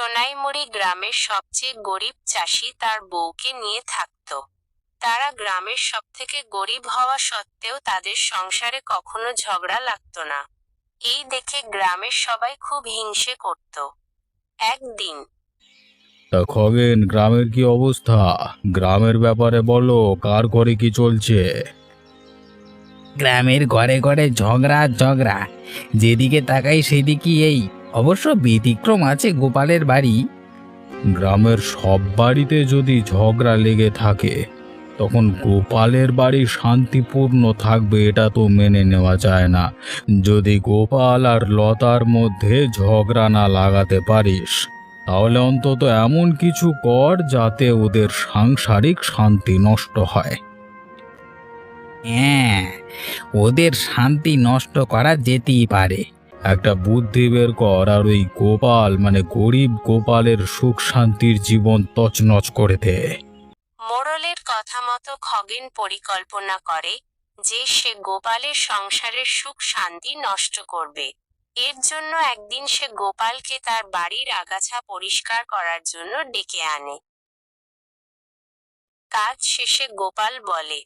সোনাইমুড়ি গ্রামের সবচেয়ে গরিব চাষি তার বউকে নিয়ে থাকত। তারা গ্রামের সবথেকে গরিব হওয়া সত্ত্বেও তাদের সংসারে কখনো ঝগড়া লাগতো না। এই দেখে গ্রামের সবাই খুব হিংসে করত। একদিন তা খগেন গ্রামের কি অবস্থা? গ্রামের ব্যাপারে বলো কার ঘরে কি চলছে? গ্রামের ঘরে ঘরে ঝগড়া ঝগড়া। যেদিকে তাকাই সেদিকে এই অবশ্য ব্যতিক্রম আছে গোপালের বাড়ি। গ্রামের সব বাড়িতে যদি ঝগড়া লেগে থাকে তখন গোপালের বাড়ি শান্তিপূর্ণ থাকবে এটা তো মেনে নেওয়া যায় না। যদি গোপাল আর লতার মধ্যে ঝগড়া না লাগাতে পারিস তাহলে অন্তত এমন কিছু কর যাতে ওদের সাংসারিক শান্তি নষ্ট হয়। হ্যাঁ ওদের শান্তি নষ্ট করা যেতেই পারে। একটা বুদ্ধি বের কর আর ওই গোপাল মানে গরিব গোপালের সুখ শান্তির জীবন তছনছ করে দে। মোড়লের কথা মতো খগেন পরিকল্পনা করে যে সে গোপালের সংসারের সুখ শান্তি নষ্ট করবে। এর জন্য একদিন সে গোপালকে তার বাড়ির আগাছা পরিষ্কার করার জন্য ডেকে আনে। কাজ শেষে গোপাল বলে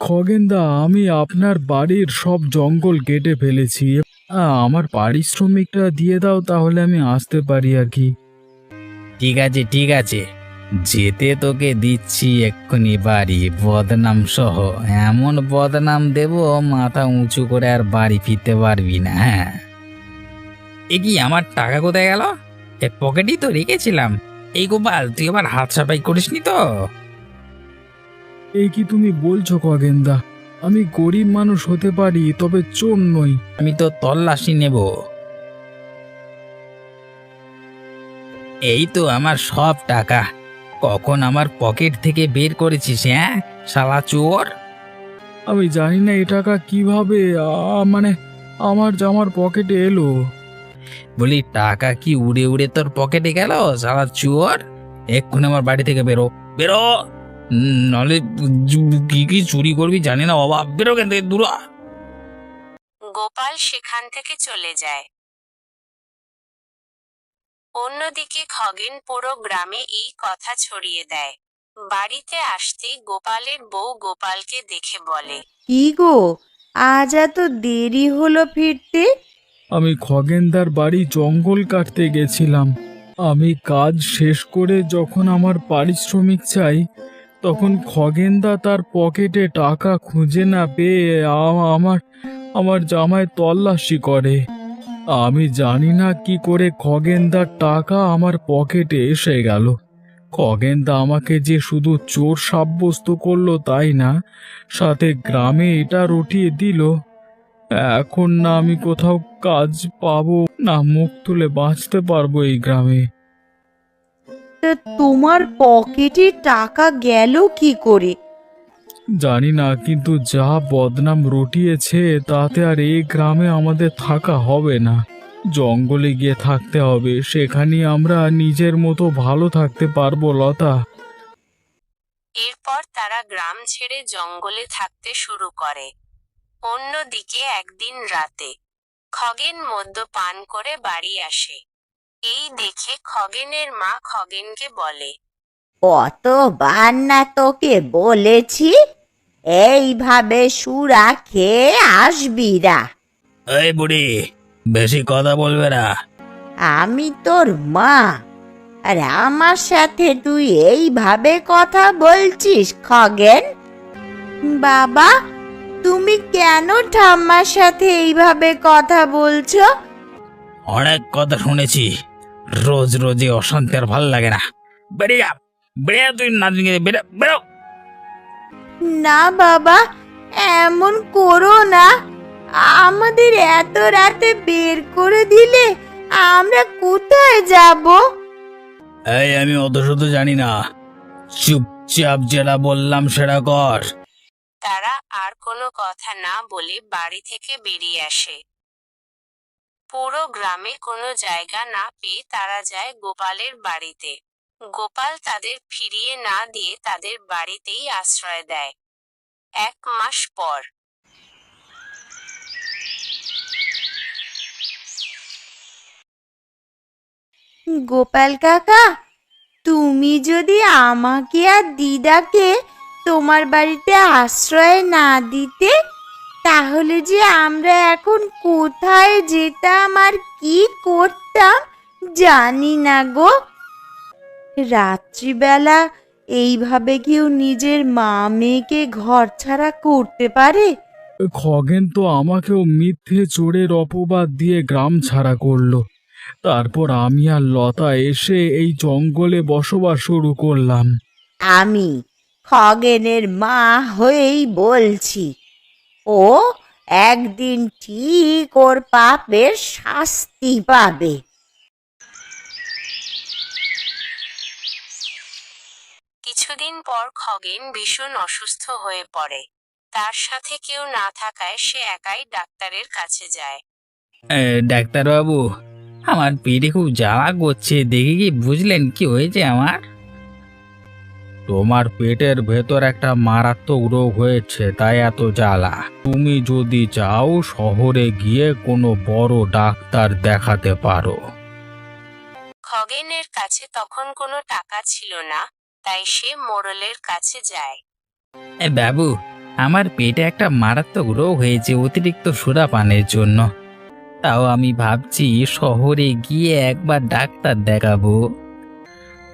খগেনদা আমি আপনার বাড়ির সব জঙ্গল কেটে ফেলেছি। আমার পারিশ্রমিকটা দিয়ে দাও তাহলে আমি আসতে পারি আর কি। ঠিক আছে ঠিক আছে। যেতে তোকে দিচ্ছি এক্ষুনি বাড়ি বদনাম সহ। এমন বদনাম দেব মাথা উঁচু করে আর বাড়ি ফিরতে পারবি না হ্যাঁ। এ কি আমার টাকা কোথায় গেল? এ পকেটই তো রেখেছিলাম। এই গোপাল তুই আবার হাত সাফাই করিসনি তো? এই কি তুমি বলছো খগেনদা আমি গরিব মানুষ হতে পারি তবে চোর নই। আমি তো তল্লাশি নেব। এই তো আমার সব টাকা। কখন আমার পকেট থেকে বের করেছিস হ্যাঁ শালা চোর? আমি জানি না এ টাকা কীভাবে আ, মানে আমার জামার পকেটে এলো। বলি টাকা কি উড়ে উড়ে তোর পকেটে গেল শালা চোর? এক্ষুনি আমার বাড়ি থেকে বেরো। বেরো! নাহলে কি কি চুরি করবি জানি না বাবা বেরো কেন থেকে দূর গোপাল সেখান থেকে চলে যায়। অন্যদিকে খগেন পুরো গ্রামে এই কথা ছড়িয়ে দেয়। বাড়িতে আসতেই গোপালের বউ গোপালকে দেখে বলে কি গো আজ এত দেরি হলো ফিরতে? আমি খগেনদার বাড়ি জঙ্গল কাটতে গেছিলাম। আমি কাজ শেষ করে যখন আমার পারিশ্রমিক চাই তখন খগেনদা তার পকেটে টাকা খুঁজে না পেয়ে আ- আমার আমার জামায় তল্লাশি করে। আমি জানি না কি করে খগেনদার টাকা আমার পকেটে এসে গেল। খগেনদা আমাকে যে শুধু চোর সাব্যস্ত করল তাই না সাথে গ্রামে এটা রটিয়ে দিল। এখন না আমি কোথাও কাজ পাবো না মুখ তুলে বাঁচতে পারব এই গ্রামে। তোমার পকেটে টাকা গেল কি করে? জানি না কিন্তু যা বদনাম রটিয়েছে তাতে আর এই গ্রামে আমাদের থাকা হবে না। জঙ্গলে গিয়ে থাকতে হবে সেখানে আমরা নিজের মতো ভালো থাকতে পারব লতা। এরপর তারা গ্রাম ছেড়ে জঙ্গলে থাকতে শুরু করে। অন্যদিকে একদিন রাতে খগেন মদ্যপান করে বাড়ি আসে। এই দেখে খগেনের মা খগেনকে বলে কতবার না তোকে বলেছি এইভাবে সুরা খেয়ে আসবি না। এই বুড়ি বেশি কথা বলবে না। আমি তোর মা আর আমার সাথে তুই এইভাবে কথা বলছিস খগেন? বাবা তুমি কেন ঠাম্মার সাথে এইভাবে কথা বলছো? অনেক কথা শুনেছি। রোজ রোজ এই অশান্তি আর ভালো লাগে না। বেরিয়ে যা বেরিয়ে যা তুই নাতনিকে বেরো বেরো না বাবা এমন করো না। আমাদের এত রাতে বের করে দিলে আমরা কোথায় যাব? এই আমি অত শত জানি না। চুপচাপ যেটা বললাম সেটা কর। তারা আর কোনো কথা না বলে বাড়ি থেকে বেরিয়ে আসে। পুরো গ্রামে কোনো জায়গা না পেয়ে তারা যায় গোপালের বাড়িতে। গোপাল তাদের ফিরিয়ে না দিয়ে তাদের বাড়িতেই আশ্রয় দেয়। এক মাস পর। গোপাল কাকা, তুমি যদি আমাকে আর দিদাকে তোমার বাড়িতে আশ্রয় না দিতে তাহলে যে আমরা এখন কোথায় যেতাম আর কি করতাম জানি না গো। রাত্রিবেলা এইভাবে কেউ নিজের মা মেয়েকে ঘর ছাড়া করতে পারে? খগেন তো আমাকেও মিথ্যে চোরের অপবাদ দিয়ে গ্রাম ছাড়া করল। তারপর আমি আর লতা এসে এই জঙ্গলে বসবাস শুরু করলাম। আমি খগেনের মা হয়েই বলছি ও একদিন ঠিক ওর পাপের শাস্তি পাবে। কিছুদিন পর খগেন ভীষণ অসুস্থ হয়ে পড়ে। তার সাথে কেউ না থাকায় সে একাই ডাক্তারের কাছে যায়। ডাক্তারবাবু আমার পেটে খুব জ্বালা করছে দেখে কি বুঝলেন কি হয়েছে আমার? তোমার পেটের ভেতর একটা মারাত্মক রোগ হয়েছে তাই এত জ্বালা। তুমি যদি চাও শহরে গিয়ে কোনো বড় ডাক্তার দেখাতে পারো। খগেনের কাছে তখন কোনো টাকা ছিল না তাই সে মোড়লের কাছে যায়। এ বাবু আমার পেটে একটা মারাত্মক রোগ হয়েছে অতিরিক্ত সুরা পানের জন্য। তাও আমি ভাবছি শহরে গিয়ে একবার ডাক্তার দেখাবো।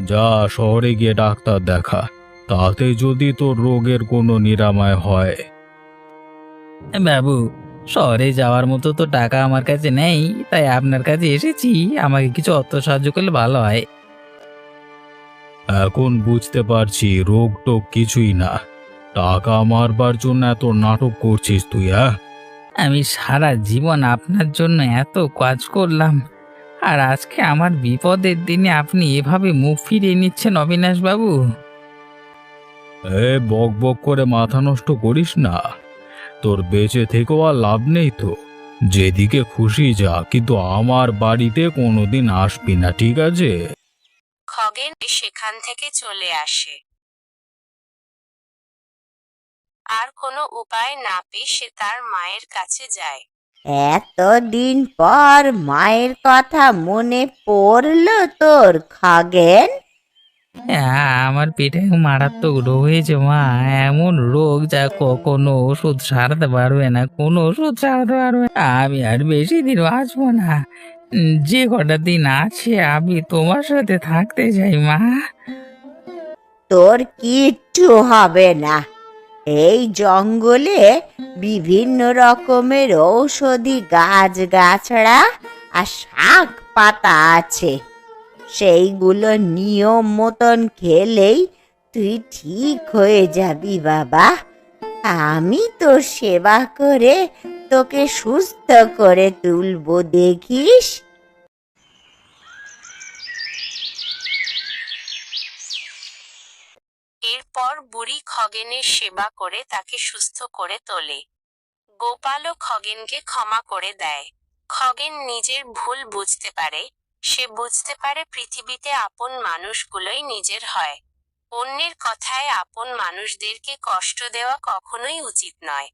যা শহরে গিয়ে ডাক্তার দেখা তাতে যদি তোর রোগের কোনো নিরাময় হয়। বাবু শহরে যাওয়ার মতো তো টাকা আমার কাছে নেই তাই আপনার কাছে এসেছি আমাকে কিছু অর্থ সাহায্য করলে ভালো হয়। এখন বুঝতে পারছি রোগ টোগ কিছুই না। টাকা মারবার জন্য এত নাটক করছিস তুই হ্যাঁ? আমি সারা জীবন আপনার জন্য এত কাজ করলাম। আর আজকে আমার বিপদের দিনে আপনি এভাবে মুখ ফিরিয়ে নিচ্ছেন অবিনাশবাবু? এ বক বক করে মাথা নষ্ট করিস না। তোর বেঁচে থেকেও আর লাভ নেই তো। যেদিকে খুশি যা কিন্তু আমার বাড়িতে কোনোদিন আসবি না ঠিক আছে? খগেন সেখান থেকে চলে আসে। আর কোনো উপায় না পেয়ে সে তার মায়ের কাছে যায়। এতদিন পর মায়ের কথা মনে পড়ল তোর খগেন? হ্যাঁ, আমার পেটে মারাত্মক রোগ হয়েছে মা। এমন রোগ যা কখনো ওষুধ সারাতে পারবে না কোনো ওষুধ সারাতে পারবে না। আমি আর বেশি দিন বাঁচবো না। যে কটা দিন আছে আমি তোমার সাথে থাকতে চাই মা। তোর কিচ্ছু হবে না। এই জঙ্গলে বিভিন্ন রকমের ঔষধি গাছ গাছড়া আর শাক পাতা আছে। সেইগুলো নিয়ম মতন খেলেই তুই ঠিক হয়ে যাবি বাবা। আমি তোর সেবা করে তোকে সুস্থ করে তুলবো, দেখিস? এরপর বুড়ি খগেনের সেবা করে তাকে সুস্থ করে তোলে। গোপালও খগেনকে ক্ষমা করে দেয়। খগেন নিজের ভুল বুঝতে পারে। সে বুঝতে পারে পৃথিবীতে আপন মানুষগুলোই নিজের হয়। অন্যের কথায় আপন মানুষদেরকে কষ্ট দেওয়া কখনোই উচিত নয়।